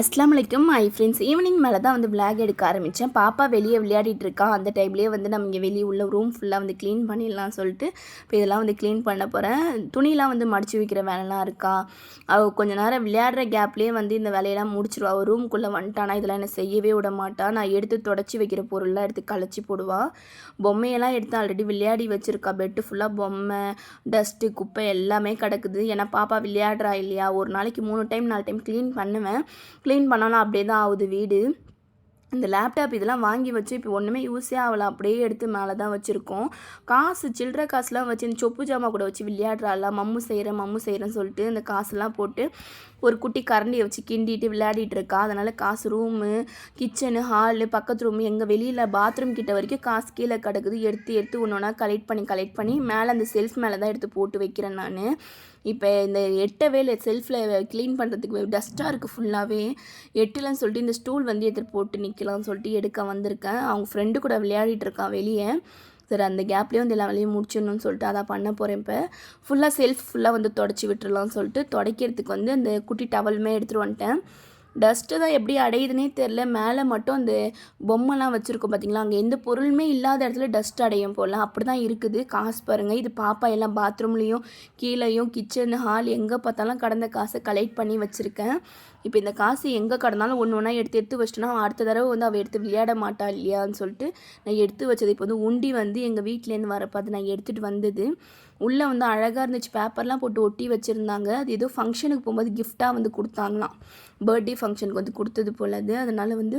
அஸ்லாம் வலைக்கும் ஐ friends evening மேலே தான் வந்து விளாக் எடுக்க ஆரம்பித்தேன் பாப்பா வெளியே விளையாடிட்டு இருக்கா. அந்த டைம்லேயே வந்து நம்ம இங்கே வெளியே உள்ள ரூம் ஃபுல்லாக வந்து க்ளீன் பண்ணிடலாம் சொல்லிட்டு இப்போ இதெல்லாம் வந்து க்ளீன் பண்ண போகிறேன் துணிலாம் வந்து மடித்து வைக்கிற வேலைலாம் இருக்கா? அவள் கொஞ்ச நேரம் விளையாடுற கேப்லேயே வந்து இந்த வேலையெல்லாம் முடிச்சிருவா. அவள் ரூம்குள்ளே வந்துட்டானா இதெல்லாம் என்ன செய்யவே விட மாட்டா. நான் எடுத்து தொடச்சி வைக்கிற பொருள்லாம் எடுத்து களைச்சி போடுவாள் பொம்மையெல்லாம் எடுத்து ஆல்ரெடி விளையாடி வச்சுருக்கா. பெட்டு ஃபுல்லாக பொம்மை டஸ்ட்டு குப்பை எல்லாமே கிடக்குது. ஏன்னா பாப்பா விளையாடுறா இல்லையா? ஒரு நாளைக்கு மூணு டைம் நாலு டைம் க்ளீன் பண்ணுவேன். க்ளீன் பண்ணாலும் அப்படியே தான் ஆகுது வீடு. இந்த லேப்டாப் இதெல்லாம் வாங்கி வச்சு இப்போ ஒன்றுமே யூஸே ஆகலை. அப்படியே எடுத்து மேலே தான் வச்சுருக்கோம். காசு சில்லற காசுலாம் வச்சு இந்த சொப்பு ஜாமா கூட வச்சு விளையாடுறாள் மம்மு செய்கிறேன் மம்மு செய்கிறேன்னு சொல்லிட்டு இந்த காசுலாம் போட்டு ஒரு குட்டி கரண்டியை வச்சு கிண்டிட்டு விளையாடிட்டு இருக்கா. அதனால் காசு ரூமு கிச்சனு ஹாலு பக்கத்து ரூமு எங்கள் வெளியில் பாத்ரூம் கிட்ட வரைக்கும் காசு கீழே கிடக்குது. எடுத்து எடுத்து ஒன்று ஒன்றா கலெக்ட் பண்ணி கலெக்ட் பண்ணி மேலே அந்த செல்ஃப் மேலே தான் எடுத்து போட்டு வைக்கிறேன் நான். இப்போ இந்த எட்டவே இல்லை செல்ஃபில் க்ளீன் பண்ணுறதுக்கு டஸ்ட்டாக இருக்குது ஃபுல்லாகவே. எட்டுலன்னு சொல்லிட்டு இந்த ஸ்டூல் வந்து எதிர் போட்டு நிற்கலாம்னு சொல்லிட்டு எடுக்க வந்திருக்கேன். அவங்க ஃப்ரெண்டு கூட விளையாடிட்டு இருக்கான் வெளியே. சரி அந்த கேப்லேயும் வந்து எல்லா வேலையும் முடிச்சிடணும்னு சொல்லிட்டு அதான் பண்ண போகிறேன் இப்போ. ஃபுல்லாக செல்ஃப் ஃபுல்லாக வந்து தொடச்சி விட்டுறலாம்னு சொல்லிட்டு துடைக்கிறதுக்கு வந்து அந்த குட்டி டவலுமே எடுத்துகிட்டு வந்துட்டேன். டஸ்ட்டு தான் எப்படி அடையுதுன்னே தெரில மேலே மட்டும் அந்த பொம்மைலாம் வச்சுருக்கோம் பார்த்தீங்களா அங்கே எந்த பொருளுமே இல்லாத இடத்துல டஸ்ட் அடையும் போல். அப்படி தான் இருக்குது. காசு பாருங்கள் இது பாப்பா எல்லாம் பாத்ரூம்லேயும் கீழேயும் கிச்சன் ஹால் எங்கே பார்த்தாலும் கடந்த காசை கலெக்ட் பண்ணி வச்சுருக்கேன். இப்போ இந்த காசு எங்கே கடந்தாலும் ஒன்று ஒன்றா எடுத்து எடுத்து வச்சிட்டோன்னா அடுத்த தடவை வந்து அவள் எடுத்து விளையாட மாட்டா இல்லையான்னு சொல்லிட்டு நான் எடுத்து வச்சது. இப்போ வந்து உண்டி வந்து எங்கள் வீட்டிலேருந்து வரப்போ அது நான் எடுத்துகிட்டு வந்தது. உள்ளே வந்து அழகாக இருந்துச்சு. பேப்பர்லாம் போட்டு ஒட்டி வச்சுருந்தாங்க. அது ஏதோ ஃபங்க்ஷனுக்கு போகும்போது கிஃப்டாக வந்து கொடுத்தாங்களாம். பர்த்டே ஃபங்க்ஷனுக்கு வந்து கொடுத்தது போல் அது அதனால் வந்து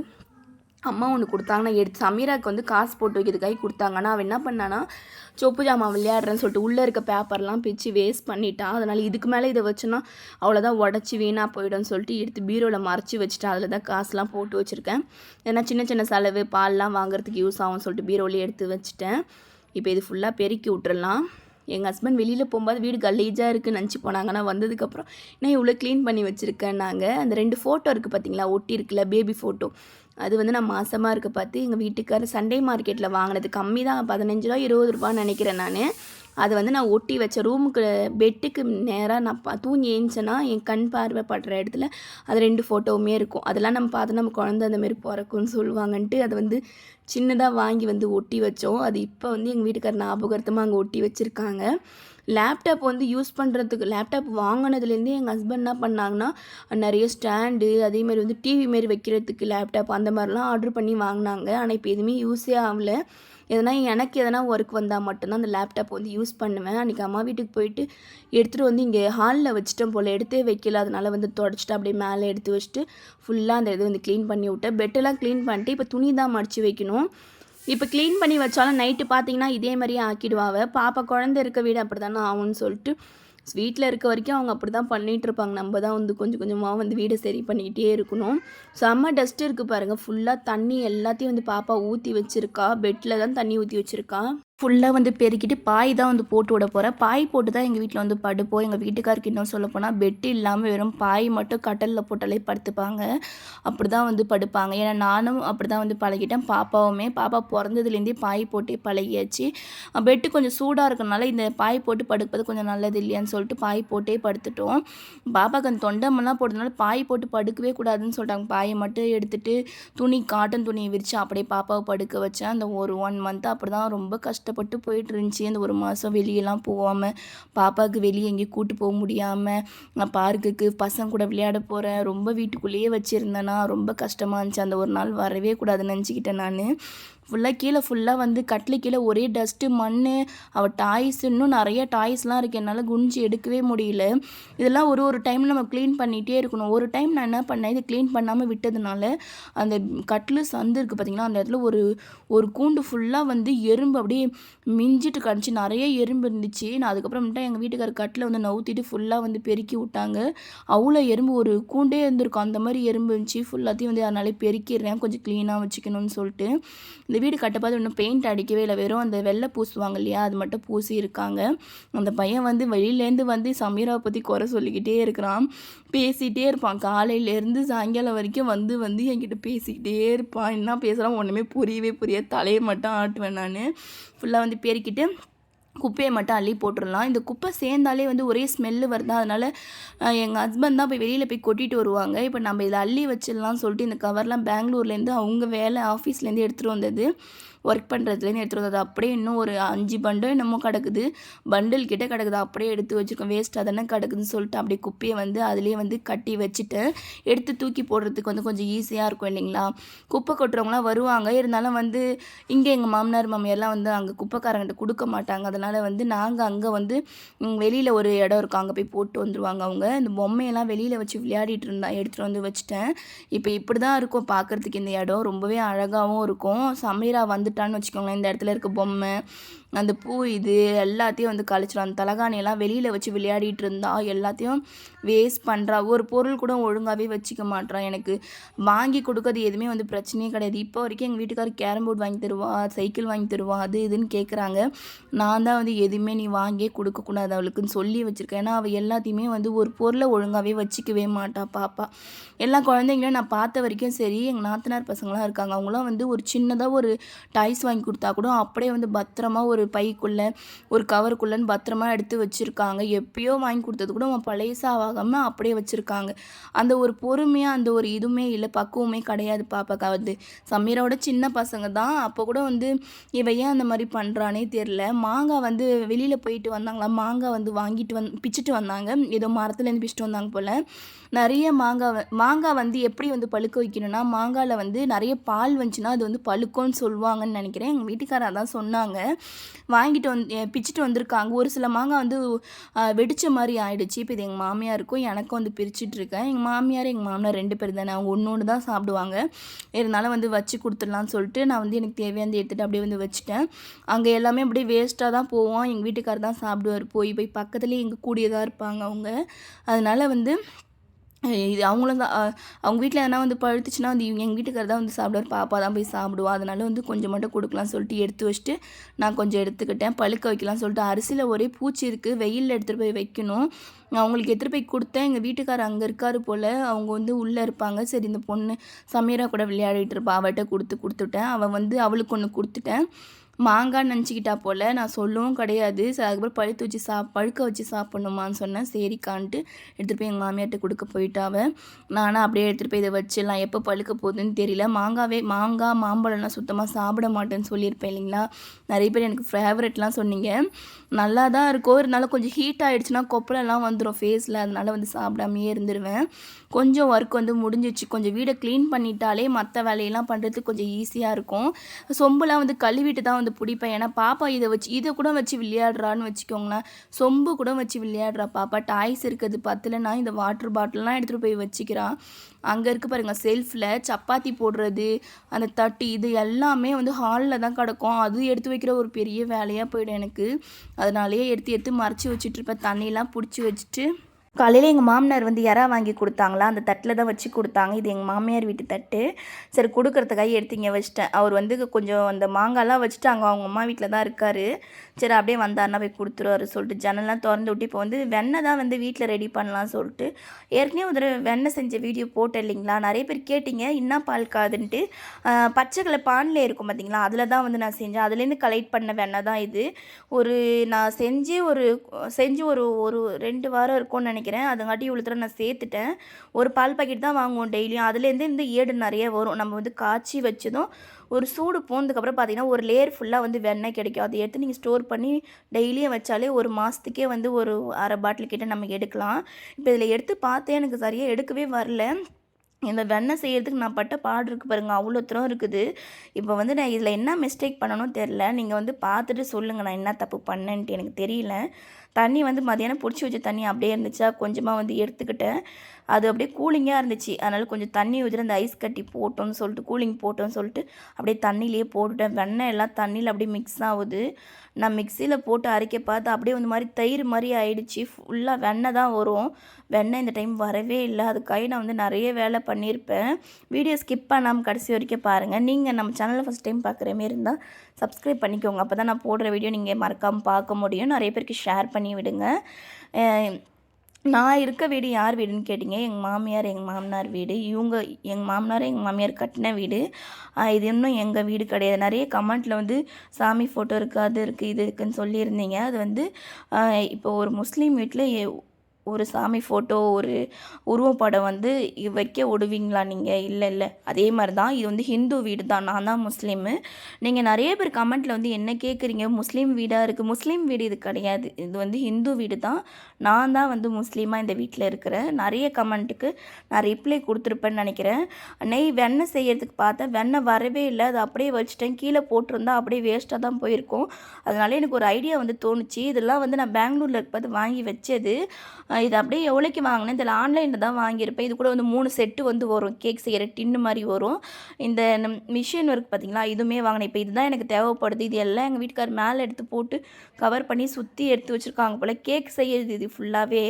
அம்மா ஒன்று கொடுத்தாங்க. நான் எடுத்து சமீராக்கு வந்து காசு போட்டு வைக்கிறதுக்காக கொடுத்தாங்கன்னா அவன் என்ன பண்ணான்னா சொப்பு ஜாமான் விளையாடுறேன்னு சொல்லிட்டு உள்ளே இருக்க பேப்பர்லாம் பிச்சு வேஸ்ட் பண்ணிட்டான் அதனால் இதுக்கு மேலே இதை வச்சுன்னா அவ்வளோதான் உடச்சி வீணாக போயிடும்னு சொல்லிட்டு எடுத்து பீரோவில் மறைச்சி வச்சுட்டேன் அதில் தான் காசுலாம் போட்டு வச்சுருக்கேன். ஏன்னா சின்ன சின்ன செலவு பால்லாம் வாங்குறதுக்கு யூஸ் ஆகும்னு சொல்லிட்டு பீரோலேயே எடுத்து வச்சுட்டேன். இப்போ இது ஃபுல்லாக பெருக்கி விட்டுறலாம். எங்கள் ஹஸ்பண்ட் வெளியில் போகும்போது வீடு கலீஜாக இருக்குன்னு நினச்சி போனாங்கன்னா வந்ததுக்கப்புறம் நான் இவ்வளோ க்ளீன் பண்ணி வச்சுருக்கேன் நாங்கள் அந்த ரெண்டு ஃபோட்டோ இருக்குது பார்த்தீங்களா ஒட்டி இருக்குல்ல பேபி ஃபோட்டோ அது வந்து நான் மாசமாக இருக்க பார்த்து எங்கள் வீட்டுக்காரர் சண்டே மார்க்கெட்டில் வாங்கினது. கம்மி தான் பதினஞ்சு ரூபா இருபது ரூபான்னு நினைக்கிறேன் நான். அதை வந்து நான் ஒட்டி வச்ச ரூமுக்கு பெட்டுக்கு நேராக நான் பா தூங்கி ஏஞ்சேன்னா என் கண் பார்வை படுற இடத்துல அது ரெண்டு ஃபோட்டோவுமே இருக்கும். அதெல்லாம் நம்ம பார்த்து நம்ம குழந்த அந்தமாரி பிறக்கும்னு சொல்லுவாங்கன்ட்டு அதை வந்து சின்னதாக வாங்கி வந்து ஒட்டி வச்சோம். அது இப்போ வந்து எங்கள் வீட்டுக்கார ஞாபகார்த்தமாக அங்கே ஒட்டி வச்சுருக்காங்க. லேப்டாப் வந்து யூஸ் பண்ணுறதுக்கு லேப்டாப் வாங்கினதுலேருந்தே எங்கள் ஹஸ்பண்ட் என்ன பண்ணாங்கன்னா நிறைய ஸ்டாண்டு அதேமாரி வந்து டிவி மாரி வைக்கிறதுக்கு லேப்டாப் அந்த மாதிரிலாம் ஆர்டர் பண்ணி வாங்கினாங்க. ஆனால் இப்போ எதுவுமே யூஸே ஆகலை. எதனா எனக்கு எதனா ஒர்க் வந்தால் மட்டும்தான் அந்த லேப்டாப் வந்து யூஸ் பண்ணுவேன். அன்றைக்கி அம்மா வீட்டுக்கு போயிட்டு எடுத்துகிட்டு வந்து இங்கே ஹாலில் வச்சுட்டேன் போல். எடுத்தே வைக்கல. அதனால் வந்து தொடச்சிட்டு அப்படியே மேலே எடுத்து வச்சுட்டு ஃபுல்லாக அந்த இது வந்து க்ளீன் பண்ணி விட்டேன். பெட்டெல்லாம் க்ளீன் பண்ணிட்டு இப்போ துணி தான் மடித்து வைக்கணும். இப்போ க்ளீன் பண்ணி வச்சாலும் நைட்டு பார்த்தீங்கன்னா இதே மாதிரியே ஆக்கிடுவாங்க பாப்பா குழந்த இருக்க வீடு அப்படி தானே ஆகும்னு சொல்லிட்டு வீட்டில் இருக்க வரைக்கும் அவங்க அப்படி தான் பண்ணிகிட்டு இருப்பாங்க நம்ம தான் வந்து கொஞ்சம் கொஞ்சமாக வந்து வீடை சரி பண்ணிக்கிட்டே இருக்கணும். செம்ம டஸ்ட்டு இருக்குது பாருங்கள் ஃபுல்லாக தண்ணி எல்லாத்தையும் வந்து பாப்பா ஊற்றி வச்சுருக்கா. பெட்டில் தான் தண்ணி ஊற்றி வச்சுருக்கா. ஃபுல்லாக வந்து பெருக்கிட்டு பாய் தான் வந்து போட்டு விட போகிறேன் பாய் போட்டு தான் எங்கள் வீட்டில் வந்து படுப்போம் எங்கள் வீட்டுக்காருக்கு இன்னும் சொல்ல போனால் பெட்டு இல்லாமல் வெறும் பாய் மட்டும் கட்டலில் போட்டாலே படுத்துப்பாங்க. அப்படி தான் வந்து படுப்பாங்க. ஏன்னா நானும் அப்படி தான் வந்து பழகிட்டேன். பாப்பாவுமே பாப்பா பிறந்ததுலேருந்தே பாய் போட்டே பழகியாச்சு. பெட்டு கொஞ்சம் சூடாக இருக்கனால இந்த பாய் போட்டு படுப்பது கொஞ்சம் நல்லது இல்லையான்னு சொல்லிட்டு பாய் போட்டே படுத்துட்டோம். பாப்பாவுக்கு அந்த தொண்டமெல்லாம் போட்டதுனால பாய் போட்டு படுக்கவே கூடாதுன்னு சொல்லிட்டாங்க பாயை மட்டும் எடுத்துகிட்டு துணி காட்டன் துணியை விரித்து அப்படியே பாப்பாவை படுக்க வச்சேன். அந்த ஒரு ஒன் மந்த் அப்படி தான் ரொம்ப கஷ்டம் கஷ்டப்பட்டு போயிட்டு இருந்துச்சு அந்த ஒரு மாதம் வெளியெல்லாம் போகாமல் பாப்பாவுக்கு வெளியே எங்கேயும் கூட்டு போக முடியாமல் நான் பார்க்குக்கு பசங்க கூட விளையாட போகிறேன் ரொம்ப வீட்டுக்குள்ளேயே வச்சுருந்தேன்னா ரொம்ப கஷ்டமாக இருந்துச்சு. அந்த ஒரு நாள் வரவே கூடாதுன்னு நினச்சிக்கிட்டேன் நான். ஃபுல்லாக கீழே ஃபுல்லாக வந்து கட்டில் கீழே ஒரே டஸ்ட்டு மண் அவள் டாய்ஸ் இன்னும் நிறைய டாய்ஸ்லாம் இருக்குது என்னால் குனிஞ்சு எடுக்கவே முடியல. இதெல்லாம் ஒரு ஒரு டைம் நம்ம க்ளீன் பண்ணிகிட்டே இருக்கணும். ஒரு டைம் நான் என்ன பண்ணேன்? இது க்ளீன் பண்ணாமல் விட்டதுனால அந்த கட்டில் சந்து இருக்குது பார்த்திங்கன்னா அந்த இடத்துல ஒரு ஒரு கூண்டு ஃபுல்லாக வந்து எறும்பு அப்படியே மிஞ்சிட்டு கிடச்சி நிறைய எறும்பு இருந்துச்சு. நான் அதுக்கப்புறமேட்டா எங்கள் வீட்டுக்கார கட்டில் வந்து நவுத்திட்டு ஃபுல்லாக வந்து பெருக்கி விட்டாங்க. அவ்வளோ எறும்பு ஒரு கூண்டே இருந்திருக்கும். அந்த மாதிரி எறும்பு இருந்துச்சு. ஃபுல்லாத்தையும் வந்து அதனாலே பெருக்கிடுறேன். கொஞ்சம் க்ளீனாக வச்சுக்கணும்னு சொல்லிட்டு. இந்த வீடு கட்டப்பாது இன்னும் பெயிண்ட் அடிக்கவே இல்லை. வெறும் அந்த வெள்ளை பூசுவாங்க இல்லையா? அது மட்டும் பூசி இருக்காங்க. அந்த பையன் வந்து வெளியிலேருந்து வந்து சமீராவை பற்றி குறை சொல்லிக்கிட்டே இருக்கிறான். பேசிகிட்டே இருப்பான். காலையிலேருந்து சாயங்காலம் வரைக்கும் வந்து வந்து என்கிட்ட பேசிக்கிட்டே இருப்பான். என்ன பேசுகிறான் ஒன்றுமே புரியவே புரிய தலையை மட்டும் ஆட்டுவேன் நான். ஃபுல்லாக வந்து பெருக்கிட்டு குப்பையை மட்டும் அள்ளி போட்டுடலாம். இந்த குப்பை சேர்ந்தாலே வந்து ஒரே ஸ்மெல்லு வருது? அதனால் எங்கள் ஹஸ்பண்ட் தான் போய் வெளியில் போய் கொட்டிட்டு வருவாங்க. இப்போ நம்ம இதை அள்ளி வச்சிடலாம் சொல்லிட்டு இந்த கவர்லாம் பெங்களூர்லேருந்து அவங்க வேலை ஆஃபீஸ்லேருந்து எடுத்துகிட்டு வந்தது. ஒர்க் பண்ணுறதுலேருந்து எடுத்துகிட்டு வந்தது. அப்படியே இன்னும் ஒரு அஞ்சு பண்டோ என்னமோ கிடக்குது. பண்டில் கிட்டே கிடக்குது. அப்படியே எடுத்து வச்சுருக்கோம். வேஸ்ட்டாக தானே கிடக்குதுன்னு சொல்லிட்டு அப்படியே குப்பையை வந்து அதுலேயே வந்து கட்டி வச்சுட்டு எடுத்து தூக்கி போடுறதுக்கு வந்து கொஞ்சம் ஈஸியாக இருக்கும் இல்லைங்களா? குப்பை கொட்டுறவங்களாம் வருவாங்க. இருந்தாலும் வந்து இங்கே எங்கள் மாமனார் மாமியார்லாம் வந்து அங்கே குப்பைக்காரங்கிட்ட கொடுக்க மாட்டாங்க. அதனால் வந்து நாங்கள் அங்கே வந்து வெளியில் ஒரு இடம் இருக்கும். அங்கே போய் போட்டு வந்துடுவாங்க அவங்க. இந்த பொம்மையெல்லாம் வெளியில் வச்சு விளையாடிட்டு இருந்தா எடுத்துகிட்டு வந்து வச்சுட்டேன். இப்போ இப்படி தான் இருக்கும். பார்க்குறதுக்கு இந்த இடம் ரொம்பவே அழகாகவும் இருக்கும். சமீரா வந்து வந்துட்டான்னு வச்சுக்கோங்களேன். இந்த இடத்துல இருக்க பொம்மை அந்த பூ இது எல்லாத்தையும் வந்து கழிச்சிடும் அந்த தலகாணியெல்லாம் வெளியில் வச்சு விளையாடிட்டு இருந்தா எல்லாத்தையும் வேஸ்ட் பண்ணுறா ஒரு பொருள் கூட ஒழுங்காகவே வச்சுக்க மாட்டான் எனக்கு வாங்கி கொடுக்கறது எதுவுமே வந்து பிரச்சனையே கிடையாது. இப்போ வரைக்கும் எங்கள் வீட்டுக்காரர் கேரம் போர்டு வாங்கி தருவா சைக்கிள் வாங்கி தருவா அது இதுன்னு கேட்குறாங்க நான் தான் வந்து எதுவுமே நீ வாங்கியே கொடுக்கக்கூடாது அவளுக்குன்னு சொல்லி வச்சுருக்கேன். ஏன்னா அவள் எல்லாத்தையுமே வந்து ஒரு பொருளை ஒழுங்காகவே வச்சுக்கவே மாட்டா பாப்பா. எல்லா குழந்தைங்களையும் நான் பார்த்த வரைக்கும் சரி எங்கள் நாத்தனார் பசங்களாம் இருக்காங்க. அவங்களாம் வந்து ஒரு சின்னதாக ஒரு ஐஸ் வாங்கி கொடுத்தா கூட அப்படியே வந்து பத்திரமா ஒரு பைக்குள்ளே ஒரு கவருக்குள்ளேன்னு பத்திரமா எடுத்து வச்சுருக்காங்க. எப்பயோ வாங்கி கொடுத்தது கூட அவன் பழையசாகாமல் அப்படியே வச்சுருக்காங்க. அந்த ஒரு பொறுமையாக அந்த ஒரு இதுவுமே இல்லை பக்குவமே கிடையாது பாப்பாக்கா. வந்து சமீரோட சின்ன பசங்க தான். அப்போ கூட வந்து இவையே ஏன் அந்த மாதிரி பண்ணுறானே தெரில மாங்காய் வந்து வெளியில் போயிட்டு வந்தாங்களா? மாங்காய் வந்து வாங்கிட்டு வந் பிச்சுட்டு வந்தாங்க. ஏதோ மரத்துலேருந்து பிச்சுட்டு வந்தாங்க போல். நிறைய மாங்காய் மாங்காய் வந்து எப்படி வந்து பழுக்க வைக்கணும்னா மாங்காயில் வந்து நிறைய பால் வந்துச்சுன்னா அது வந்து பழுக்கும்னு சொல்லுவாங்கன்னு நினைக்கிறேன். எங்கள் வீட்டுக்காரர் தான் சொன்னாங்க. வாங்கிட்டு வந்து பிச்சுட்டு வந்திருக்காங்க. ஒரு சில மாங்காய் வந்து வெடித்த மாதிரி ஆயிடுச்சு. இப்போ இது எங்கள் மாமியாருக்கும் எனக்கும் வந்து பிரிச்சுட்ருக்கேன் எங்கள் மாமியார் எங்கள் மாமனார் ரெண்டு பேர் தானே. அவங்க ஒன்று ஒன்று தான் சாப்பிடுவாங்க. இருந்தாலும் வந்து வச்சு கொடுத்துடலாம்னு சொல்லிட்டு நான் வந்து எனக்கு தேவையானது எடுத்துகிட்டு அப்படியே வந்து வச்சுட்டேன். அங்கே எல்லாமே அப்படியே வேஸ்ட்டாக தான் போவோம். எங்கள் வீட்டுக்காரர் தான் சாப்பிடுவார். போய் போய் பக்கத்துலேயே எங்கள் கூடியதாக இருப்பாங்க அவங்க. அதனால் வந்து இது அவங்களும் தான் அவங்க வீட்டில் எதனா வந்து பழுத்துச்சுன்னா வந்து இவங்க எங்கள் வீட்டுக்காரர் தான் வந்து சாப்பிடுவார். பாப்பா தான் போய் சாப்பிடுவா. அதனால வந்து கொஞ்சம் மட்டும் கொடுக்கலாம் சொல்லிட்டு எடுத்து வச்சுட்டு நான் கொஞ்சம் எடுத்துக்கிட்டேன். பழுக்க வைக்கலாம் சொல்லிட்டு அரிசியில் ஒரே பூச்சி இருக்குது வெயிலில் எடுத்துகிட்டு போய் வைக்கணும். அவங்களுக்கு எடுத்துகிட்டு போய் கொடுத்தேன். எங்கள் வீட்டுக்காரர் அங்கே இருக்காரு போல். அவங்க வந்து உள்ளே இருப்பாங்க. சரி இந்த பொண்ணு சமீரா கூட விளையாடிட்டு இருப்பா. அவட்ட கொடுத்து கொடுத்துட்டேன். அவள் வந்து அவளுக்கு ஒன்று கொடுத்துட்டேன். மாங்காய் நினச்சிக்கிட்டா போல் நான் சொல்லவும் கிடையாது. சரி அதுக்கப்புறம் பழுத்து வச்சு சா பழுக்க வச்சு சாப்பிட்ணுமான்னு சொன்னேன். சரிக்கான்ட்டு எடுத்துகிட்டு போய் எங்கள் மாமியார்ட்ட கொடுக்க போயிட்டாவ நானும் அப்படியே எடுத்துகிட்டு போய் இதை வச்சிடலாம். எப்போ பழுக்க போகுதுன்னு தெரியல. மாங்காவே மாங்காய் மாம்பழம்லாம் சுத்தமாக சாப்பிட மாட்டேன்னு சொல்லியிருப்பேன் இல்லைங்களா? நிறைய பேர் எனக்கு ஃபேவரெட்லாம் சொன்னீங்க. நல்லா தான் இருக்கும் இருந்தாலும் கொஞ்சம் ஹீட் ஆகிடுச்சுன்னா கொப்பளெல்லாம் வந்துடும் ஃபேஸில் அதனால் வந்து சாப்பிடாமையே இருந்துருவேன். கொஞ்சம் ஒர்க் வந்து முடிஞ்சிச்சு. கொஞ்சம் வீடை க்ளீன் பண்ணிட்டாலே மற்ற வேலையெல்லாம் பண்ணுறதுக்கு கொஞ்சம் ஈஸியாக இருக்கும். சொம்புலாம் வந்து கழுவிட்டு தான் வந்து பிடிப்பேன். ஏன்னா பாப்பா இதை வச்சு இதை கூட வச்சு விளையாடுறான்னு வச்சுக்கோங்களேன். சொம்பு கூட வச்சு விளையாடுறா பாப்பா. டாய்ஸ் இருக்குது பத்தலைன்னா இந்த வாட்டர் பாட்டில்லாம் எடுத்துகிட்டு போய் வச்சுக்கிறான் அங்கே இருக்க பாருங்கள் செல்ஃபில் சப்பாத்தி போடுறது அந்த தட்டு இது எல்லாமே வந்து ஹாலில் தான் கிடக்கும். அது எடுத்து வைக்கிற ஒரு பெரிய வேலையாக போயிடும் எனக்கு. அதனாலேயே எடுத்து எடுத்து மறைச்சி வச்சுட்ருப்பேன் தண்ணியெலாம் பிடிச்சி வச்சுட்டு காலையில் எங்கள் மாமனார் வந்து இறா வாங்கி கொடுத்தாங்களா? அந்த தட்டில் தான் வச்சு கொடுத்தாங்க. இது எங்கள் மாமியார் வீட்டு தட்டு. சரி கொடுக்குறதுக்காக எடுத்து வச்சுட்டேன். வச்சிட்டேன் அவர் வந்து கொஞ்சம் அந்த மாங்காய்லாம் வச்சுட்டாங்க. அவங்க அம்மா வீட்டில் தான் இருக்கார். சரி அப்படியே வந்தார்னா போய் கொடுத்துருவாரு சொல்லிட்டு ஜன்னல்லாம் திறந்து விட்டு இப்போ வந்து வெண்ணெய் தான் வந்து வீட்டில் ரெடி பண்ணலாம் சொல்லிட்டு ஏற்கனவே ஒரு வெண்ணெய் செஞ்ச வீடியோ போட்டேன் இல்லைங்களா? நிறைய பேர் கேட்டிங்க. என்ன பால் காதுன்ட்டு. பச்சை கலர் பானில் இருக்கும் பார்த்தீங்களா அதில் தான் வந்து நான் செஞ்சேன். அதுலேருந்து கலெக்ட் பண்ண வெண்ணெய் தான் இது. ஒரு நான் செஞ்சு ஒரு செஞ்சு ஒரு ஒரு ரெண்டு வாரம் இருக்கும்னு நினைக்கிறேன். நினைக்கிறேன். அதுங்காட்டி இவ்வளோ தூரம் நான் சேர்த்துட்டேன். ஒரு பால் பாக்கெட் தான் வாங்குவோம் டெய்லியும் அதுலேருந்து இந்த ஏடு நிறைய வரும். நம்ம வந்து காய்ச்சி வச்சதும் ஒரு சூடு போனதுக்கப்புறம் பார்த்தீங்கன்னா ஒரு லேயர் ஃபுல்லாக வந்து வெண்ணெய் கிடைக்கும். அதை எடுத்து நீங்கள் ஸ்டோர் பண்ணி டெய்லியும் வச்சாலே ஒரு மாதத்துக்கே வந்து ஒரு அரை பாட்டில் கிட்டே நம்ம எடுக்கலாம். இப்போ இதில் எடுத்து பார்த்தேன். எனக்கு சரியாக எடுக்கவே வரல. இந்த வெண்ணெய் செய்கிறதுக்கு நான் பட்ட பாடு இருக்குது பாருங்கள் அவ்வளோ தூரம் இருக்குது. இப்போ வந்து நான் இதில் என்ன மிஸ்டேக் பண்ணணும் தெரில நீங்கள் வந்து பார்த்துட்டு சொல்லுங்கள் நான் என்ன தப்பு பண்ணேன்ட்டு எனக்கு தெரியல. தண்ணி வந்து மதியானம் பிடிச்சி வச்ச தண்ணி அப்படியே இருந்துச்சா? கொஞ்சமாக வந்து எடுத்துக்கிட்டேன். அது அப்படியே கூலிங்காக இருந்துச்சு. அதனால் கொஞ்சம் தண்ணி ஊற்றி அந்த ஐஸ் கட்டி போட்டோம்னு சொல்லிட்டு கூலிங் போட்டோம்னு சொல்லிட்டு அப்படியே தண்ணியிலேயே போட்டுட்டேன். வெண்ணெய் எல்லாம் தண்ணியில் அப்படியே மிக்ஸ் ஆகுது. நான் மிக்சியில் போட்டு அரைக்க பார்த்து அப்படியே வந்து மாதிரி தயிர் மாதிரி ஆயிடுச்சு. ஃபுல்லாக வெண்ணெய் தான் வரும். வெண்ணெய் இந்த டைம் வரவே இல்லை. அதுக்காக நான் வந்து நிறைய வேலை பண்ணியிருப்பேன். வீடியோ ஸ்கிப் பண்ணாமல் கடைசி வரைக்கும் பாருங்கள் நீங்கள் நம்ம சேனலில் ஃபஸ்ட் டைம் பார்க்குற மாரி இருந்தால் சப்ஸ்கிரைப் பண்ணிக்கோங்க. அப்போ தான் நான் போடுற வீடியோ நீங்கள் மறக்காமல் பார்க்க முடியும். நிறைய பேருக்கு ஷேர் பண்ணி விடுங்க. நான் இருக்க வீடு யார் வீடுன்னு கேட்டிங்க? எங்கள் மாமியார் எங்கள் மாமனார் வீடு. இவங்க எங்கள் மாமனார் எங்கள் மாமியார் கட்டின வீடு. இது இன்னும் எங்கள் வீடு கிடையாது. நிறைய கமெண்ட்டில் வந்து சாமி ஃபோட்டோ இருக்குது அது இருக்குது இது இருக்குதுன்னு சொல்லியிருந்தீங்க. அது வந்து இப்போ ஒரு முஸ்லீம் வீட்டில் ஒரு சாமி ஃபோட்டோ ஒரு உருவப்படம் வந்து வைக்க விடுவீங்களா நீங்கள் இல்லை இல்லை. அதே மாதிரி தான் இது வந்து ஹிந்து வீடு தான். நான் தான் முஸ்லீமு. நீங்கள் நிறைய பேர் கமெண்ட்டில் வந்து என்ன கேட்குறீங்க முஸ்லீம் வீடாக இருக்குது முஸ்லீம் வீடு இது கிடையாது. இது வந்து ஹிந்து வீடு தான். நான் தான் வந்து முஸ்லீமாக இந்த வீட்டில் இருக்கிறேன். நிறைய கமெண்ட்டுக்கு நான் ரிப்ளை கொடுத்துருப்பேன்னு நினைக்கிறேன். நெய் வெண்ணெய் செய்கிறதுக்கு பார்த்தேன். வெண்ணெய் வரவே இல்லை. அதை அப்படியே வச்சுட்டேன். கீழே போட்டிருந்தா அப்படியே வேஸ்ட்டாக தான் போயிருக்கும். அதனால எனக்கு ஒரு ஐடியா வந்து தோணுச்சு. இதெல்லாம் வந்து நான் பெங்களூரில் இருப்பது வாங்கி வச்சது. இது அப்படியே எவ்வளோக்கு வாங்கினேன்? இதில் ஆன்லைனில் தான் வாங்கியிருப்பேன். இது கூட வந்து மூணு செட்டு வந்து வரும். கேக் செய்கிற டின்னு மாதிரி வரும். இந்த மிஷின் ஒர்க் பார்த்தீங்களா? இதுவுமே வாங்கினேன். இப்போ இதுதான் எனக்கு தேவைப்படுது. இது எல்லாம் எங்கள் வீட்டுக்கார் மேலே எடுத்து போட்டு கவர் பண்ணி சுற்றி எடுத்து வச்சுருக்காங்க போல். கேக் செய்யறது இது ஃபுல்லாகவே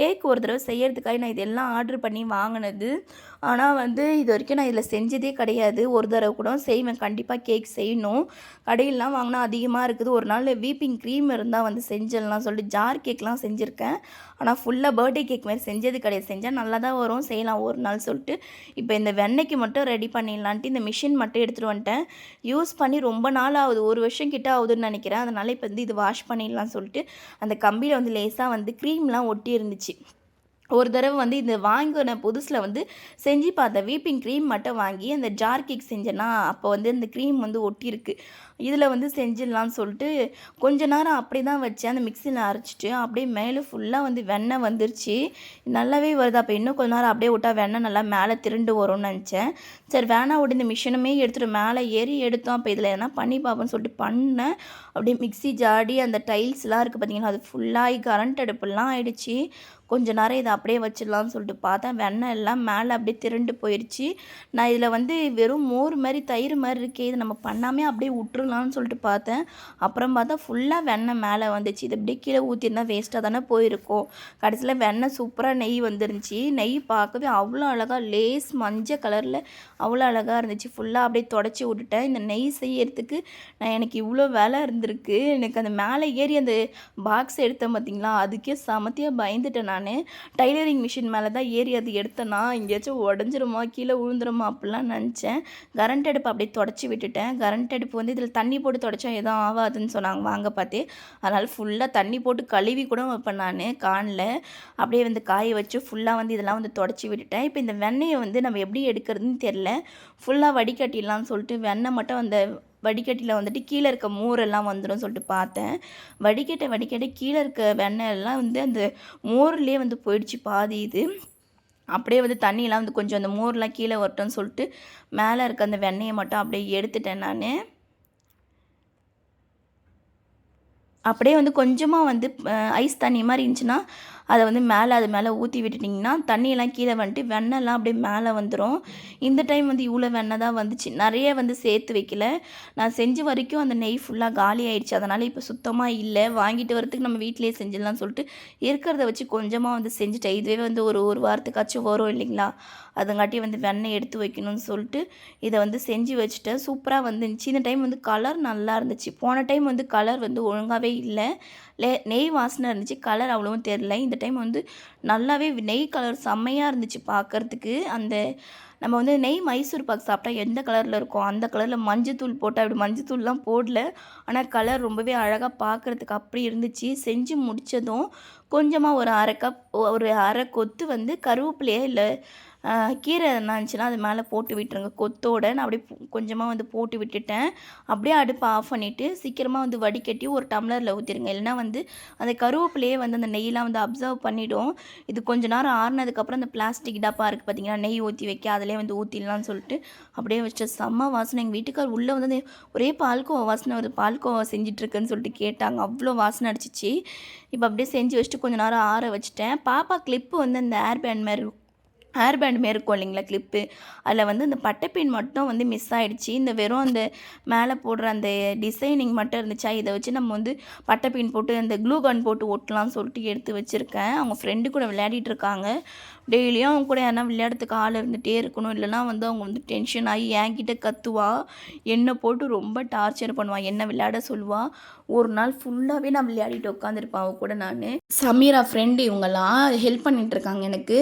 கேக் ஒரு தடவை செய்கிறதுக்காக நான் இதெல்லாம் ஆர்டர் பண்ணி வாங்கினது. ஆனால் வந்து இது வரைக்கும் நான் இதில் செஞ்சதே கிடையாது. ஒரு தடவை கூட செய்வேன். கண்டிப்பாக கேக் செய்யணும். கடையிலலாம் வாங்கினா அதிகமாக இருக்குது. ஒரு நாள் வீப்பிங் க்ரீம் இருந்தால் வந்து செஞ்சிடலாம் சொல்லிட்டு ஜார் கேக்லாம் செஞ்சுருக்கேன். ஆனால் ஃபுல்லாக பர்த்டே கேக் மாதிரி செஞ்சது கிடையாது. செஞ்சால் நல்லா தான் வரும். செய்யலாம் ஒரு நாள் சொல்லிட்டு. இப்போ இந்த வெண்ணெய்க்கு மட்டும் ரெடி பண்ணிடலான்ட்டு இந்த மிஷின் மட்டும் எடுத்துகிட்டு வந்துட்டேன். யூஸ் பண்ணி ரொம்ப நாள் ஆகுது. ஒரு வருஷம் கிட்ட ஆகுதுன்னு நினைக்கிறேன். அதனால் இப்போ வந்து இது வாஷ் பண்ணிடலாம் சொல்லிட்டு அந்த கம்பியில் வந்து லேசாக வந்து க்ரீம்லாம் ஒட்டி இருந்துச்சு. ஒரு தடவை வந்து இந்த வாங்கின புதுசில் வந்து செஞ்சு பார்த்தேன் வீப்பிங் க்ரீம் மட்டும் வாங்கி அந்த ஜார் கேக் செஞ்சேன்னா அப்போ வந்து அந்த க்ரீம் வந்து ஒட்டியிருக்கு. இதில் வந்து செஞ்சிடலான்னு சொல்லிட்டு கொஞ்ச நேரம் அப்படி தான் வச்சேன் அந்த மிக்சியில் அரைச்சிட்டு அப்படியே மேலே ஃபுல்லாக வந்து வெண்ணெய் வந்துருச்சு. நல்லாவே வருது. அப்போ இன்னும் கொஞ்ச நேரம் அப்படியே விட்டா வெண்ணெய் நல்லா மேலே திருண்டு வரும்னு நினச்சேன். சரி வேணா விட. இந்த மிஷினுமே எடுத்துகிட்டு மேலே ஏறி எடுத்தோம். அப்போ இதில் எதனா பண்ணி பார்ப்போம்னு சொல்லிட்டு பண்ணேன். அப்படியே மிக்ஸி ஜாடி அந்த டைல்ஸ்லாம் இருக்குது பார்த்தீங்கன்னா அது ஃபுல்லாகி கரண்ட் அடுப்புலாம் ஆகிடுச்சு கொஞ்ச நேரம் இதை அப்படியே வச்சிடலாம்னு சொல்லிட்டு பார்த்தேன். வெண்ணெய் எல்லாம் மேலே அப்படியே திரண்டு போயிடுச்சு நான் இதில் வந்து வெறும் மோர் மாதிரி தயிர் மாதிரி இருக்கே இது நம்ம பண்ணாமே அப்படியே விட்டுறலாம்னு சொல்லிட்டு பார்த்தேன். அப்புறம் பார்த்தா ஃபுல்லாக வெண்ணெய் மேலே வந்துச்சு. இது அப்படியே கீழே ஊற்றிருந்தா வேஸ்ட்டாக தானே போயிருக்கும். கடைசியில் வெண்ணெய் சூப்பராக நெய் வந்துருந்துச்சு. நெய் பார்க்கவே அவ்வளோ அழகாக லேஸ் மஞ்சள் கலரில் அவ்வளோ அழகாக இருந்துச்சு. ஃபுல்லாக அப்படியே தொடச்சி விட்டுட்டேன். இந்த நெய் செய்யறதுக்கு நான் எனக்கு இவ்வளோ வேலை இருந்திருக்கு. எனக்கு அந்த மேலே ஏறி அந்த பாக்ஸ் எடுத்தேன் பார்த்தீங்களா? அதுக்கே சமத்தியாக பயந்துட்டேன் நான். டைலரிங் மிஷின் மேலே தான் ஏறி அது எடுத்தேன்னா எங்கேயாச்சும் உடஞ்சிருமா கீழே விழுந்துருமா அப்படிலாம் நினச்சேன். கரண்ட் அடுப்பு அப்படியே தொடச்சி விட்டுட்டேன். கரண்ட் அடுப்பு வந்து இதில் தண்ணி போட்டு தொடச்சா எதுவும் ஆகாதுன்னு சொன்னாங்க வாங்க பார்த்தே. அதனால் ஃபுல்லாக தண்ணி போட்டு கழுவி கூட வைப்பேன் நான் கானில் அப்படியே வந்து காய வச்சு ஃபுல்லாக வந்து இதெல்லாம் வந்து தொடச்சி விட்டுட்டேன். இப்போ இந்த வெண்ணெயை வந்து நம்ம எப்படி எடுக்கிறதுன்னு தெரில. ஃபுல்லாக வடிகட்டிடலாம்னு சொல்லிட்டு வெண்ணெய் மட்டும் அந்த வடிகட்டியில் வந்துட்டு கீழே இருக்க மோரெல்லாம் வந்துடும் சொல்லிட்டு பார்த்தேன். வடிகட்ட வடிகட்ட கீழே இருக்க வெண்ணெய் எல்லாம் வந்து அந்த மோர்லேயே வந்து போயிடுச்சு பாதி இது. அப்படியே வந்து தண்ணியெலாம் வந்து கொஞ்சம் அந்த மோர்லாம் கீழே வரட்டும்னு சொல்லிட்டு மேலே இருக்க அந்த வெண்ணெயை மட்டும் அப்படியே எடுத்துட்டேன் நான். அப்படியே வந்து கொஞ்சமாக வந்து ஐஸ் தண்ணி மாதிரி இருந்துச்சுன்னா அதை வந்து மேலே அது மேலே ஊற்றி விட்டுட்டிங்கன்னா தண்ணியெல்லாம் கீழே வந்துட்டு வெண்ணெய்லாம் அப்படியே மேலே வந்துடும் இந்த டைம் வந்து இவ்வளோ வெண்ணெய் தான் வந்துச்சு. நிறைய வந்து சேர்த்து வைக்கல. நான் செஞ்ச வரைக்கும் அந்த நெய் ஃபுல்லாக காலி ஆயிடுச்சு. அதனால் இப்போ சுத்தமாக இல்லை. வாங்கிட்டு வரதுக்கு நம்ம வீட்டிலேயே செஞ்சிடலாம் சொல்லிட்டு இருக்கிறத வச்சு கொஞ்சமாக வந்து செஞ்சுட்டேன். இதுவே வந்து ஒரு ஒரு வாரத்துக்காச்சும் வரும் இல்லைங்களா? அதுங்காட்டி வந்து வெண்ணெய் எடுத்து வைக்கணும்னு சொல்லிட்டு இதை வந்து செஞ்சு வச்சுட்டேன். சூப்பராக வந்துருந்துச்சு. இந்த டைம் வந்து கலர் நல்லா இருந்துச்சு. போன டைம் வந்து கலர் வந்து ஒழுங்காகவே இல்லை. லே நெய் வாசனை இருந்துச்சு கலர் அவ்வளோவும் தெரில இந்த டைம் வந்து நல்லாவே நெய் கலர் செம்மையாக இருந்துச்சு பார்க்குறதுக்கு அந்த நம்ம வந்து நெய் மைசூர் பாக் சாப்பிட்டா எந்த கலரில் இருக்கும் அந்த கலரில் மஞ்சத்தூள் போட்டால் அப்படி மஞ்சத்தூள்லாம் போடல. ஆனால் கலர் ரொம்பவே அழகாக பார்க்குறதுக்கு அப்படி இருந்துச்சு. செஞ்சு முடித்ததும் கொஞ்சமாக ஒரு அரை கப் ஒரு அரை கொத்து வந்து கருவேப்பிலையே இல்லை கீரை என்ன இருந்துச்சுன்னா அது மேலே போட்டு விட்டுருங்க. கொத்தோட நான் அப்படியே கொஞ்சமாக வந்து போட்டு விட்டுட்டேன். அப்படியே அடுப்பை ஆஃப் பண்ணிவிட்டு சீக்கிரமாக வந்து வடிகட்டி ஒரு டம்ளரில் ஊற்றிடுங்க இல்லைன்னா வந்து அந்த கருவேப்பிலையே வந்து அந்த நெய்யெலாம் வந்து அப்சர்வ் பண்ணிவிடும் இது கொஞ்ச நேரம் ஆறுனதுக்கப்புறம் அந்த பிளாஸ்டிக் டப்பா இருக்குது பார்த்தீங்கன்னா நெய் ஊற்றி வைக்க அதிலே வந்து ஊற்றிடலாம்னு சொல்லிட்டு அப்படியே வச்ச செம்ம வாசனை. எங்கள் வீட்டுக்கார் உள்ளே வந்து ஒரே பால்கோவா வாசனை ஒரு பால்கோவா செஞ்சிட்ருக்குன்னு சொல்லிட்டு கேட்டாங்க. அவ்வளோ வாசனை அடிச்சிச்சு. இப்போ அப்படியே செஞ்சு வச்சுட்டு கொஞ்ச நேரம் ஆற வச்சுட்டேன். பாப்பா கிளிப்பு வந்து அந்த ஏர் பேண்ட் மாதிரி ஹேர் பேண்ட் மாரி இருக்கும் இல்லைங்களா கிளிப்பு அதில் வந்து அந்த பட்டைப்பின் மட்டும் வந்து மிஸ் ஆகிடுச்சு இந்த வெறும் அந்த மேலே போடுற அந்த டிசைனிங் மட்டும் இருந்துச்சா? இதை வச்சு நம்ம வந்து பட்டைப்பின் போட்டு அந்த க்ளூ கன் போட்டு ஒட்டலாம்னு சொல்லிட்டு எடுத்து வச்சுருக்கேன். அவங்க ஃப்ரெண்டு கூட விளையாடிட்டு இருக்காங்க. டெய்லியும் அவங்க கூட யாருனா விளையாடுறதுக்கு ஆள் இருந்துகிட்டே இருக்கணும். இல்லைனா வந்து அவங்க வந்து டென்ஷன் ஆகி என்கிட்ட கத்துவா என்னை போட்டு ரொம்ப டார்ச்சர் பண்ணுவா என்ன விளையாட சொல்லுவா. ஒரு நாள் ஃபுல்லாகவே நான் விளையாடிட்டு உட்காந்துருப்பேன் அவ கூட நான். சமீரா ஃப்ரெண்டு இவங்கெல்லாம் ஹெல்ப் பண்ணிட்டு இருக்காங்க எனக்கு.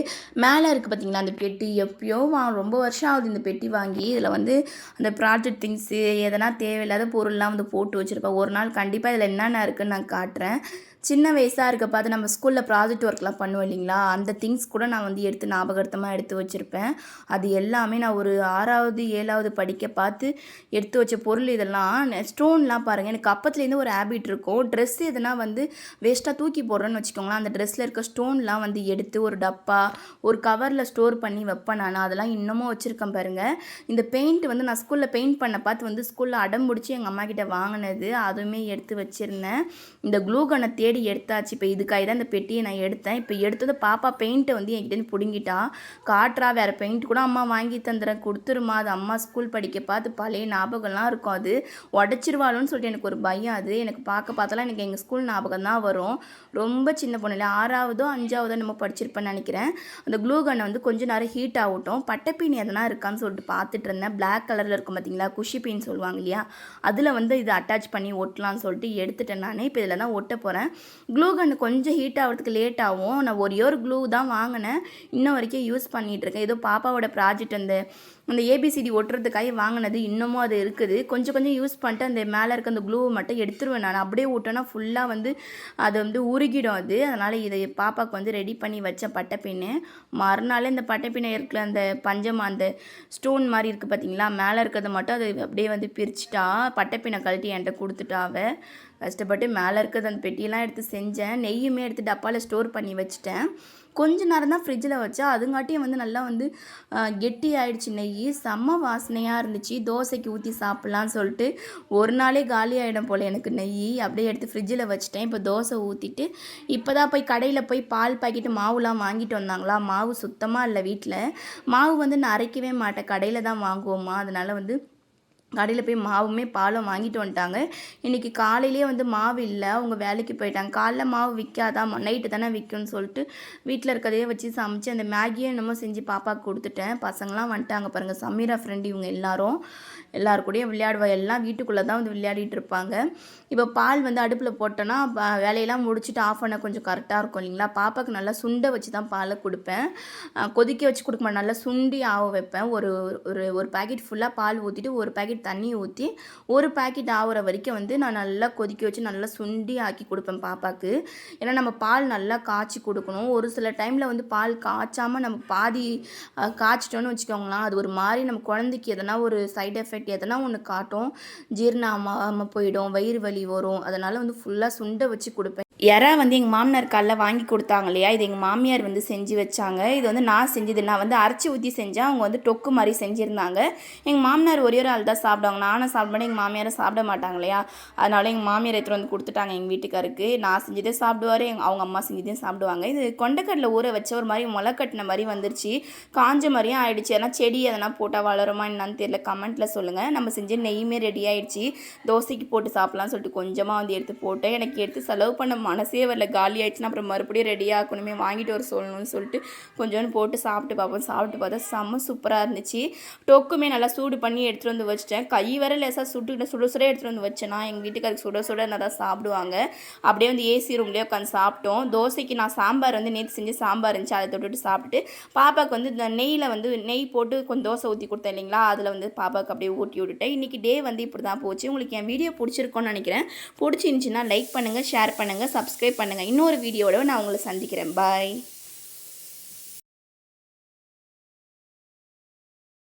மேலே இருக்குது பார்த்தீங்களா அந்த பெட்டி? எப்பயோ வா ரொம்ப வருஷம் ஆகுது இந்த பெட்டி வாங்கி. இதில் வந்து அந்த ப்ராஜெக்ட் திங்ஸு எதனா தேவையில்லாத பொருள்லாம் வந்து போட்டு வச்சுருப்பேன் ஒரு நாள் கண்டிப்பாக இதில் என்னென்ன இருக்குன்னு நான் காட்டுறேன். சின்ன வயசாக இருக்க பார்த்து நம்ம ஸ்கூலில் ப்ராஜெக்ட் ஒர்க்லாம் பண்ணுவோம் இல்லைங்களா? அந்த திங்ஸ் கூட நான் வந்து எடுத்து ஞாபகார்த்தமாக எடுத்து வச்சுருப்பேன். அது எல்லாமே நான் ஒரு ஆறாவது ஏழாவது படிக்க பார்த்து எடுத்து வச்ச பொருள் இதெல்லாம் ஸ்டோன்லாம் பாருங்கள் எனக்கு அப்பத்துலேருந்து ஒரு ஹேபிட் இருக்கும். ட்ரெஸ் எதுனா வந்து வேஸ்ட்டாக தூக்கி போடுறேன்னு வச்சுக்கோங்களேன். அந்த ட்ரெஸ்ஸில் இருக்க ஸ்டோன்லாம் வந்து எடுத்து ஒரு டப்பா ஒரு கவரில் ஸ்டோர் பண்ணி வைப்பேன் நான். அதெல்லாம் இன்னமும் வச்சுருக்கேன் பாருங்கள் இந்த பெயிண்ட் வந்து நான் ஸ்கூலில் பெயிண்ட் பண்ண பார்த்து வந்து ஸ்கூலில் அடம் பிடிச்சி எங்கள் அம்மா கிட்ட வாங்கினது அதுவுமே எடுத்து வச்சுருந்தேன். இந்த க்ளூ கனை தேடி எடுத்தாச்சு. இப்போ இதுக்காக தான் இந்த பெட்டியை நான் எடுத்தேன். இப்போ எடுத்தது பாப்பா பெயிண்ட்டை வந்து என்கிட்ட பிடுங்கிட்டா. காட்டுறா வேறு பெயிண்ட் கூட அம்மா வாங்கி தந்துடுறேன் கொடுத்துருமா அது அம்மா ஸ்கூல் படிக்க பார்த்து பழைய ஞாபகம்லாம் இருக்கும் அது. உடச்சிருவாளோன்னு சொல்லிட்டு எனக்கு ஒரு பயம் அது. எனக்கு பார்க்க பார்த்தாலாம் எனக்கு எங்கள் ஸ்கூல் ஞாபகம் தான் வரும். ரொம்ப சின்ன பொண்ணு இல்லை ஆறாவதோ அஞ்சாவதோ நம்ம படிச்சிருப்பேன்னு நினைக்கிறேன். அந்த க்ளூ கன்னை வந்து கொஞ்ச நேரம் ஹீட் ஆகட்டும். பட்டைப்பீனி எதனா இருக்கான்னு சொல்லிட்டு பார்த்துட்டு இருந்தேன். பிளாக் கலரில் இருக்கும் பார்த்தீங்களா குஷி பீன் சொல்லுவாங்க இல்லையா? அதில் வந்து இதை அட்டாச் பண்ணி ஒட்டலாம்னு சொல்லிட்டு எடுத்துட்டேன் நான். இப்போ இதில் தான் ஒட்ட போகிறேன் க்ளூ கன் கொஞ்சம் ஹீட் ஆகிறதுக்கு லேட் ஆகும். நான் ஒரே ஒரு க்ளூ தான் வாங்கினேன். இன்ன வரைக்கும் யூஸ் பண்ணிகிட்டு இருக்கேன். ஏதோ பாப்பாவோட ப்ராஜெக்ட் அந்த அந்த ஏபிசிடி ஒட்டுறதுக்காக வாங்கினது இன்னமும் அது இருக்குது. கொஞ்சம் கொஞ்சம் யூஸ் பண்ணிட்டு அந்த மேலே இருக்க அந்த க்ளூவை மட்டும் எடுத்துருவேன் நான். அப்படியே விட்டோன்னா ஃபுல்லாக வந்து அது வந்து உருகிடும் அது. அதனால் இதை பாப்பாவுக்கு வந்து ரெடி பண்ணி வச்ச பட்டைப்பின்னு மறுநாள் இந்த பட்டைப்பின்னை இருக்கிற அந்த பஞ்சம் அந்த ஸ்டோன் மாதிரி இருக்குது பார்த்தீங்களா மேலே இருக்கிறத மட்டும் அது அப்படியே வந்து பிரிச்சுட்டா பட்டைப்பினை கழட்டி என்கிட்ட கொடுத்துட்டா கஷ்டப்பட்டு மேலே இருக்கிறது அந்த பெட்டியெல்லாம் எடுத்து செஞ்சேன். நெய்யுமே எடுத்து டப்பாவில் ஸ்டோர் பண்ணி வச்சுட்டேன். கொஞ்ச நேரம் தான் ஃப்ரிட்ஜில் வச்சா அதுங்காட்டியும் வந்து நல்லா வந்து கெட்டி ஆயிடுச்சு நெய். செம்ம வாசனையாக இருந்துச்சு. தோசைக்கு ஊற்றி சாப்பிட்லான்னு சொல்லிட்டு ஒரு நாளே காலி ஆகிடும் போல் எனக்கு நெய். அப்படியே எடுத்து ஃப்ரிட்ஜில் வச்சுட்டேன். இப்போ தோசை ஊற்றிட்டு இப்போ தான் போய் கடையில் போய் பால் பாக்கெட்டு மாவுலாம் வாங்கிட்டு வந்தாங்களா? மாவு சுத்தமாக இல்லை வீட்டில் மாவு வந்து நான் அரைக்கவே மாட்டேன். கடையில் தான் வாங்குவோமா? அதனால் வந்து கடையில் போய் மாவுமே பாலும் வாங்கிட்டு வந்துட்டாங்க. இன்றைக்கி காலையிலேயே வந்து மாவு இல்லை. அவங்க வேலைக்கு போயிட்டாங்க. காலைல மாவு விற்காதான் நைட்டு தானே விற்கும்னு சொல்லிட்டு வீட்டில் இருக்கிறதையே வச்சு சமைச்சு அந்த மேகியை என்னமோ செஞ்சு பாப்பாவுக்கு கொடுத்துட்டேன். பசங்களாம் வந்துட்டாங்க பாருங்கள் சமீரா ஃப்ரெண்டு இவங்க எல்லாரும். எல்லாரு கூடயும் விளையாடுவா. எல்லாம் வீட்டுக்குள்ளே தான் வந்து விளையாடிட்டு இருப்பாங்க. இப்போ பால் வந்து அடுப்பில் போட்டோன்னா வேலையெல்லாம் முடிச்சுட்டு ஆஃப் பண்ண கொஞ்சம் கரெக்டாக இருக்கும் இல்லைங்களா? பாப்பாவுக்கு நல்லா சுண்டை வச்சு தான் பாலை கொடுப்பேன். கொதிக்க வச்சு கொடுக்க மாட்டேன். நல்லா சுண்டி ஆக வைப்பேன். ஒரு ஒரு ஒரு பேக்கெட் ஃபுல்லாக பால் ஊற்றிட்டு ஒரு பேக்கெட் தண்ணி ஊற்றி ஒரு பேக்கெட் ஆகிற வரைக்கும் வந்து நான் நல்லா கொதிக்க வச்சு நல்லா சுண்டி ஆக்கி கொடுப்பேன் பாப்பாவுக்கு ஏன்னா நம்ம பால் நல்லா காய்ச்சி கொடுக்கணும். ஒரு சில டைமில் வந்து பால் காய்ச்சாமல் நம்ம பாதி காய்ச்சிட்டோன்னு வச்சுக்கோங்களேன். அது ஒரு மாதிரி நம்ம குழந்தைக்கு எதனா ஒரு சைடு எஃபெக்ட் எதனா ஒன்று காட்டும். ஜீரணம் போயிடும். வயிறு வலி வரும். அதனால் வந்து ஃபுல்லாக சுண்டை வச்சு கொடுப்பேன். இறா வந்து எங்கள் மாமனார் காலில் வாங்கி கொடுத்தாங்க இல்லையா? இது எங்கள் மாமியார் வந்து செஞ்சு வச்சாங்க. இது வந்து நான் செஞ்சது நான் வந்து அரைச்சி ஊற்றி செஞ்சேன். அவங்க வந்து டொக்கு மாதிரி செஞ்சுருந்தாங்க. எங்கள் மாமனார் ஒரே ஒரு ஆள் தான் சாப்பிடுவாங்க. நானும் சாப்பிட மாட்டேன் எங்கள் மாமியாரை சாப்பிட மாட்டாங்க இல்லையா? அதனால எங்கள் மாமியார் எடுத்துகிட்டு வந்து கொடுத்துட்டாங்க எங்கள் வீட்டுக்காருக்கு. நான் செஞ்சதே சாப்பிடுவார். எங்கள் அவங்க அம்மா செஞ்சதையும் சாப்பிடுவாங்க. இது கொண்டக்கடலை ஊற வச்ச ஒரு மாதிரி முளை கட்டின மாதிரி வந்துருச்சு. காஞ்ச மாதிரியும் ஆயிடுச்சு. ஏன்னா செடி எதனா போட்டால் வளருமா என்னன்னு தெரியல. கமெண்ட்டில் சொல்லுங்கள் நம்ம செஞ்ச நெய்யுமே ரெடி ஆயிடுச்சு. தோசைக்கு போட்டு சாப்பிட்லாம்னு சொல்லிட்டு கொஞ்சமாக வந்து எடுத்து போட்டேன். எனக்கு எடுத்து செலவு பண்ண மனசே வரல. காலி ஆயிடுச்சுன்னா அப்புறம் மறுபடியும் ரெடி ஆகணுமே வாங்கிட்டு வர சொல்லணும்னு சொல்லிட்டு கொஞ்சோண்டு போட்டு சாப்பிட்டு பார்ப்போம். சாப்பிட்டு பார்த்தா செம்ம சூப்பராக இருந்துச்சு. டொக்குமே நல்லா சூடு பண்ணி எடுத்துகிட்டு வந்து வச்சிட்டேன். கை வர லேசாக சுட்டுக்கிட்ட சுட சுட எடுத்துகிட்டு வந்து வச்சேன்னா எங்கள் வீட்டுக்கு அதுக்கு சுட சுட நல்லா தான் சாப்பிடுவாங்க. அப்படியே வந்து ஏசி ரூம்லேயே உட்காந்து சாப்பிட்டோம். தோசைக்கு நான் சாம்பார் வந்து நேற்று செஞ்சு சாம்பார் இருந்துச்சு. அதை தொட்டுட்டு சாப்பிட்டுட்டு பாப்பாவுக்கு வந்து இந்த நெய்யில் வந்து நெய் போட்டு கொஞ்சம் தோசை ஊற்றி கொடுத்தேன் இல்லைங்களா? அதில் வந்து பாப்பாவுக்கு அப்படியே ஊட்டி விட்டுட்டேன். இன்றைக்கி டே வந்து இப்படி தான் போச்சு. உங்களுக்கு என் வீடியோ பிடிச்சிருக்கோன்னு நினைக்கிறேன். பிடிச்சிருந்துச்சின்னா லைக் பண்ணுங்கள் ஷேர் பண்ணுங்கள் சப்ஸ்கிரைப் பண்ணுங்கள் இன்னொரு வீடியோட நான் உங்களை சந்திக்கிறேன். பாய்